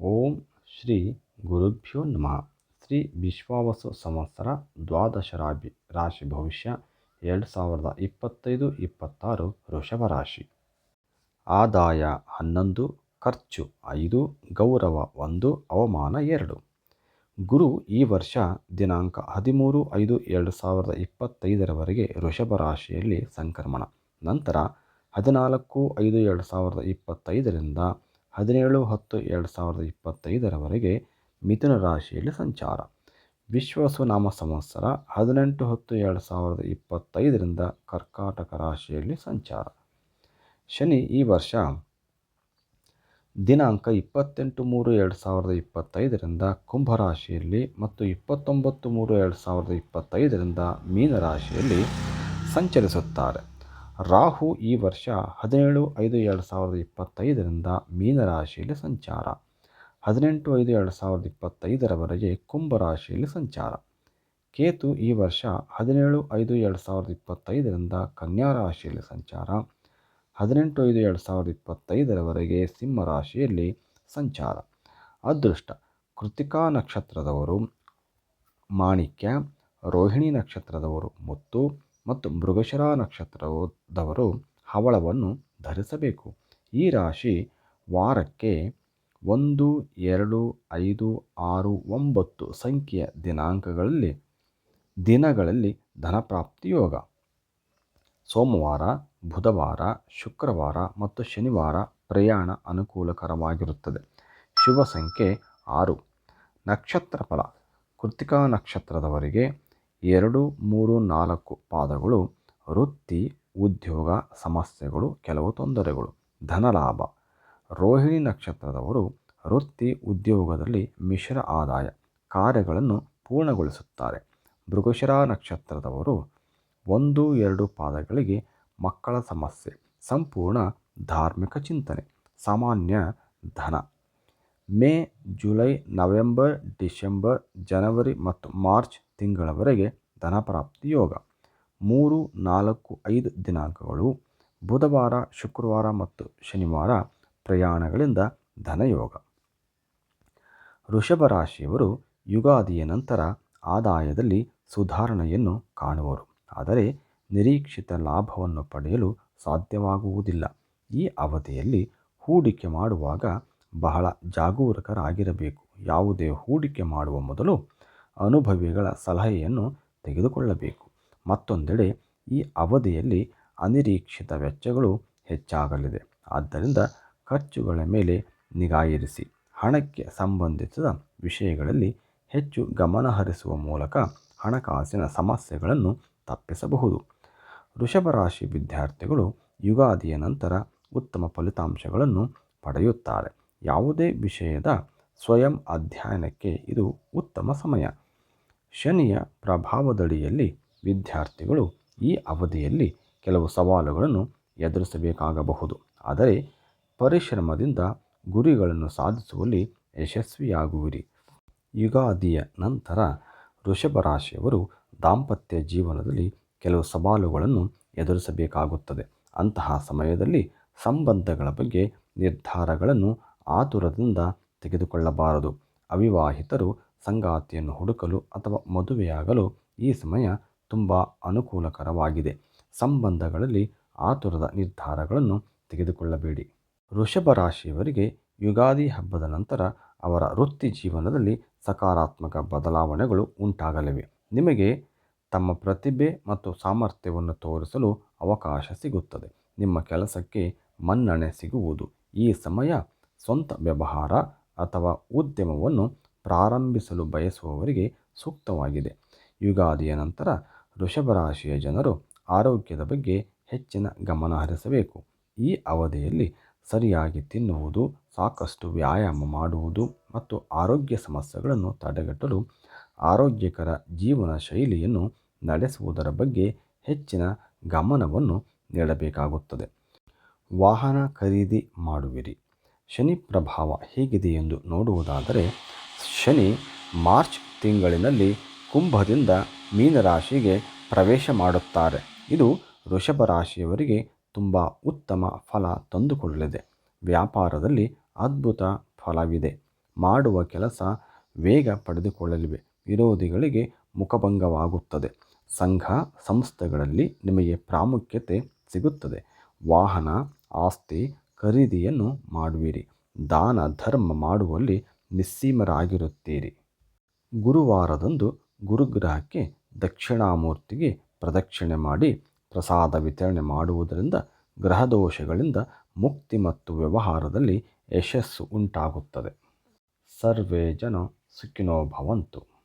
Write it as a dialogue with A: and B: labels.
A: ಓಂ ಶ್ರೀ ಗುರುಭ್ಯೋ ನಮಃ. ಶ್ರೀ ವಿಶ್ವಾವಸು ಸಂವತ್ಸರ ದ್ವಾದಶ ರಾಶಿ ರಾಶಿ ಭವಿಷ್ಯ ಎರಡು ಸಾವಿರದ ಇಪ್ಪತ್ತೈದು ಇಪ್ಪತ್ತಾರು ವೃಷಭ ರಾಶಿ. ಆದಾಯ ಹನ್ನೊಂದು, ಖರ್ಚು ಐದು, ಗೌರವ ಒಂದು, ಅವಮಾನ ಎರಡು. ಗುರು ಈ ವರ್ಷ ದಿನಾಂಕ ಹದಿಮೂರು ಐದು ಎರಡು ಸಾವಿರದ ಇಪ್ಪತ್ತೈದರವರೆಗೆ ವೃಷಭ ರಾಶಿಯಲ್ಲಿ ಸಂಕ್ರಮಣ. ನಂತರ ಹದಿನಾಲ್ಕು ಐದು ಎರಡು ಸಾವಿರದ ಇಪ್ಪತ್ತೈದರಿಂದ ಹದಿನೇಳು ಹತ್ತು ಎರಡು ಸಾವಿರದ ಇಪ್ಪತ್ತೈದರವರೆಗೆ ಮಿಥುನ ರಾಶಿಯಲ್ಲಿ ಸಂಚಾರ. ವಿಶ್ವಸುನಾಮ ಸಂವತ್ಸರ ಹದಿನೆಂಟು ಹತ್ತು ಎರಡು ಸಾವಿರದ ಇಪ್ಪತ್ತೈದರಿಂದ ಕರ್ಕಾಟಕ ರಾಶಿಯಲ್ಲಿ ಸಂಚಾರ. ಶನಿ ಈ ವರ್ಷ ದಿನಾಂಕ ಇಪ್ಪತ್ತೆಂಟು ಮೂರು ಎರಡು ಸಾವಿರದ ಇಪ್ಪತ್ತೈದರಿಂದ ಕುಂಭರಾಶಿಯಲ್ಲಿ ಮತ್ತು ಇಪ್ಪತ್ತೊಂಬತ್ತು ಮೂರು ಎರಡು ಸಾವಿರದ ಇಪ್ಪತ್ತೈದರಿಂದ ಮೀನರಾಶಿಯಲ್ಲಿ ಸಂಚರಿಸುತ್ತಾರೆ. ರಾಹು ಈ ವರ್ಷ ಹದಿನೇಳು ಐದು ಎರಡು ಸಾವಿರದ ಇಪ್ಪತ್ತೈದರಿಂದ ಮೀನರಾಶಿಯಲ್ಲಿ ಸಂಚಾರ. ಹದಿನೆಂಟು ಐದು ಎರಡು ಸಾವಿರದ ಇಪ್ಪತ್ತೈದರವರೆಗೆ ಕುಂಭರಾಶಿಯಲ್ಲಿ ಸಂಚಾರ. ಕೇತು ಈ ವರ್ಷ ಹದಿನೇಳು ಐದು ಎರಡು ಸಾವಿರದ ಇಪ್ಪತ್ತೈದರಿಂದ ಕನ್ಯಾ ರಾಶಿಯಲ್ಲಿ ಸಂಚಾರ. ಹದಿನೆಂಟು ಐದು ಎರಡು ಸಾವಿರದ ಇಪ್ಪತ್ತೈದರವರೆಗೆ ಸಿಂಹ ರಾಶಿಯಲ್ಲಿ ಸಂಚಾರ. ಅದೃಷ್ಟ, ಕೃತಿಕಾ ನಕ್ಷತ್ರದವರು ಮಾಣಿಕ್ಯ, ರೋಹಿಣಿ ನಕ್ಷತ್ರದವರು ಮುತ್ತು ಮತ್ತು ಮೃಗಶಿರ ನಕ್ಷತ್ರದವರು ಹವಳವನ್ನು ಧರಿಸಬೇಕು. ಈ ರಾಶಿ ವಾರಕ್ಕೆ ಒಂದು, ಎರಡು, ಐದು, ಆರು, ಒಂಬತ್ತು ಸಂಖ್ಯೆಯ ದಿನಾಂಕಗಳಲ್ಲಿ ದಿನಗಳಲ್ಲಿ ಧನಪ್ರಾಪ್ತಿ ಯೋಗ. ಸೋಮವಾರ, ಬುಧವಾರ, ಶುಕ್ರವಾರ ಮತ್ತು ಶನಿವಾರ ಪ್ರಯಾಣ ಅನುಕೂಲಕರವಾಗಿರುತ್ತದೆ. ಶುಭ ಸಂಖ್ಯೆ ಆರು. ನಕ್ಷತ್ರ ಫಲ ಕೃತಿಕಾ ನಕ್ಷತ್ರದವರಿಗೆ ಎರಡು, ಮೂರು, ನಾಲ್ಕು ಪಾದಗಳು, ವೃತ್ತಿ, ಉದ್ಯೋಗ, ಸಮಸ್ಯೆಗಳು, ಕೆಲವು ತೊಂದರೆಗಳು. ಧನಲಾಭ. ರೋಹಿಣಿ ನಕ್ಷತ್ರದವರು ವೃತ್ತಿ, ಉದ್ಯೋಗದಲ್ಲಿ ಮಿಶ್ರ ಆದಾಯ. ಕಾರ್ಯಗಳನ್ನು ಪೂರ್ಣಗೊಳಿಸುತ್ತಾರೆ. ಮೃಗಶಿರ ನಕ್ಷತ್ರದವರು ಒಂದು, ಎರಡು ಪಾದಗಳಿಗೆ ಮಕ್ಕಳ ಸಮಸ್ಯೆ. ಸಂಪೂರ್ಣ ಧಾರ್ಮಿಕ ಚಿಂತನೆ. ಸಾಮಾನ್ಯ ಧನ. ಮೇ, ಜುಲೈ, ನವೆಂಬರ್, ಡಿಸೆಂಬರ್, ಜನವರಿ ಮತ್ತು ಮಾರ್ಚ್ ತಿಂಗಳವರೆಗೆ ಧನಪ್ರಾಪ್ತಿ ಯೋಗ. ಮೂರು, ನಾಲ್ಕು, ಐದು ದಿನಾಂಕಗಳು ಬುಧವಾರ, ಶುಕ್ರವಾರ ಮತ್ತು ಶನಿವಾರ ಪ್ರಯಾಣಗಳಿಂದ ಧನಯೋಗ. ಋಷಭ ರಾಶಿಯವರು ಯುಗಾದಿಯ ನಂತರ ಆದಾಯದಲ್ಲಿ ಸುಧಾರಣೆಯನ್ನು ಕಾಣುವರು. ಆದರೆ ನಿರೀಕ್ಷಿತ ಲಾಭವನ್ನು ಪಡೆಯಲು ಸಾಧ್ಯವಾಗುವುದಿಲ್ಲ. ಈ ಅವಧಿಯಲ್ಲಿ ಹೂಡಿಕೆ ಮಾಡುವಾಗ ಬಹಳ ಜಾಗರೂಕರಾಗಿರಬೇಕು. ಯಾವುದೇ ಹೂಡಿಕೆ ಮಾಡುವ ಮೊದಲು ಅನುಭವಿಗಳ ಸಲಹೆಯನ್ನು ತೆಗೆದುಕೊಳ್ಳಬೇಕು. ಮತ್ತೊಂದೆಡೆ, ಈ ಅವಧಿಯಲ್ಲಿ ಅನಿರೀಕ್ಷಿತ ವೆಚ್ಚಗಳು ಹೆಚ್ಚಾಗಲಿದೆ. ಆದ್ದರಿಂದ ಖರ್ಚುಗಳ ಮೇಲೆ ನಿಗಾ ಇರಿಸಿ. ಹಣಕ್ಕೆ ಸಂಬಂಧಿಸಿದ ವಿಷಯಗಳಲ್ಲಿ ಹೆಚ್ಚು ಗಮನಹರಿಸುವ ಮೂಲಕ ಹಣಕಾಸಿನ ಸಮಸ್ಯೆಗಳನ್ನು ತಪ್ಪಿಸಬಹುದು. ವೃಷಭ ರಾಶಿ ವಿದ್ಯಾರ್ಥಿಗಳು ಯುಗಾದಿಯ ನಂತರ ಉತ್ತಮ ಫಲಿತಾಂಶಗಳನ್ನು ಪಡೆಯುತ್ತಾರೆ. ಯಾವುದೇ ವಿಷಯದ ಸ್ವಯಂ ಅಧ್ಯಯನಕ್ಕೆ ಇದು ಉತ್ತಮ ಸಮಯ. ಶನಿಯ ಪ್ರಭಾವದಡಿಯಲ್ಲಿ ವಿದ್ಯಾರ್ಥಿಗಳು ಈ ಅವಧಿಯಲ್ಲಿ ಕೆಲವು ಸವಾಲುಗಳನ್ನು ಎದುರಿಸಬೇಕಾಗಬಹುದು. ಆದರೆ ಪರಿಶ್ರಮದಿಂದ ಗುರಿಗಳನ್ನು ಸಾಧಿಸುವಲ್ಲಿ ಯಶಸ್ವಿಯಾಗುವಿರಿ. ಯುಗಾದಿಯ ನಂತರ ವೃಷಭ ರಾಶಿಯವರು ದಾಂಪತ್ಯ ಜೀವನದಲ್ಲಿ ಕೆಲವು ಸವಾಲುಗಳನ್ನು ಎದುರಿಸಬೇಕಾಗುತ್ತದೆ. ಅಂತಹ ಸಮಯದಲ್ಲಿ ಸಂಬಂಧಗಳ ಬಗ್ಗೆ ನಿರ್ಧಾರಗಳನ್ನು ಆತುರದಿಂದ ತೆಗೆದುಕೊಳ್ಳಬಾರದು. ಅವಿವಾಹಿತರು ಸಂಗಾತಿಯನ್ನು ಹುಡುಕಲು ಅಥವಾ ಮದುವೆಯಾಗಲು ಈ ಸಮಯ ತುಂಬ ಅನುಕೂಲಕರವಾಗಿದೆ. ಸಂಬಂಧಗಳಲ್ಲಿ ಆತುರದ ನಿರ್ಧಾರಗಳನ್ನು ತೆಗೆದುಕೊಳ್ಳಬೇಡಿ. ವೃಷಭ ರಾಶಿಯವರಿಗೆ ಯುಗಾದಿ ಹಬ್ಬದ ನಂತರ ಅವರ ವೃತ್ತಿ ಜೀವನದಲ್ಲಿ ಸಕಾರಾತ್ಮಕ ಬದಲಾವಣೆಗಳು ಉಂಟಾಗಲಿವೆ. ನಿಮಗೆ ತಮ್ಮ ಪ್ರತಿಭೆ ಮತ್ತು ಸಾಮರ್ಥ್ಯವನ್ನು ತೋರಿಸಲು ಅವಕಾಶ ಸಿಗುತ್ತದೆ. ನಿಮ್ಮ ಕೆಲಸಕ್ಕೆ ಮನ್ನಣೆ ಸಿಗುವುದು. ಈ ಸಮಯ ಸ್ವಂತ ವ್ಯವಹಾರ ಅಥವಾ ಉದ್ಯಮವನ್ನು ಪ್ರಾರಂಭಿಸಲು ಬಯಸುವವರಿಗೆ ಸೂಕ್ತವಾಗಿದೆ. ಯುಗಾದಿಯ ನಂತರ ವೃಷಭ ರಾಶಿಯ ಜನರು ಆರೋಗ್ಯದ ಬಗ್ಗೆ ಹೆಚ್ಚಿನ ಗಮನ ಹರಿಸಬೇಕು. ಈ ಅವಧಿಯಲ್ಲಿ ಸರಿಯಾಗಿ ತಿನ್ನುವುದು, ಸಾಕಷ್ಟು ವ್ಯಾಯಾಮ ಮಾಡುವುದು ಮತ್ತು ಆರೋಗ್ಯ ಸಮಸ್ಯೆಗಳನ್ನು ತಡೆಗಟ್ಟಲು ಆರೋಗ್ಯಕರ ಜೀವನ ಶೈಲಿಯನ್ನು ನಡೆಸುವುದರ ಬಗ್ಗೆ ಹೆಚ್ಚಿನ ಗಮನವನ್ನು ನೀಡಬೇಕಾಗುತ್ತದೆ. ವಾಹನ ಖರೀದಿ ಮಾಡುವಿರಿ. ಶನಿ ಪ್ರಭಾವ ಹೇಗಿದೆ ಎಂದು ನೋಡುವುದಾದರೆ ಶನಿ ಮಾರ್ಚ್ ತಿಂಗಳಿನಲ್ಲಿ ಕುಂಭದಿಂದ ಮೀನರಾಶಿಗೆ ಪ್ರವೇಶ ಮಾಡುತ್ತಾರೆ. ಇದು ವೃಷಭ ರಾಶಿಯವರಿಗೆ ತುಂಬ ಉತ್ತಮ ಫಲ ತಂದುಕೊಳ್ಳಲಿದೆ ವ್ಯಾಪಾರದಲ್ಲಿ ಅದ್ಭುತ ಫಲವಿದೆ. ಮಾಡುವ ಕೆಲಸ ವೇಗ ಪಡೆದುಕೊಳ್ಳಲಿವೆ. ವಿರೋಧಿಗಳಿಗೆ ಮುಖಭಂಗವಾಗುತ್ತದೆ. ಸಂಘ ಸಂಸ್ಥೆಗಳಲ್ಲಿ ನಿಮಗೆ ಪ್ರಾಮುಖ್ಯತೆ ಸಿಗುತ್ತದೆ. ವಾಹನ, ಆಸ್ತಿ ಖರೀದಿಯನ್ನು ಮಾಡುವಿರಿ. ದಾನ, ಧರ್ಮ ಮಾಡುವಲ್ಲಿ ನಿಸ್ಸೀಮರಾಗಿರುತ್ತೀರಿ. ಗುರುವಾರದಂದು ಗುರುಗ್ರಹಕ್ಕೆ ದಕ್ಷಿಣಾಮೂರ್ತಿಗೆ ಪ್ರದಕ್ಷಿಣೆ ಮಾಡಿ ಪ್ರಸಾದ ವಿತರಣೆ ಮಾಡುವುದರಿಂದ ಗ್ರಹದೋಷಗಳಿಂದ ಮುಕ್ತಿ ಮತ್ತು ವ್ಯವಹಾರದಲ್ಲಿ ಯಶಸ್ಸು ಉಂಟಾಗುತ್ತದೆ. ಸರ್ವೇ ಜನ ಸುಖಿನೋ ಭವಂತು.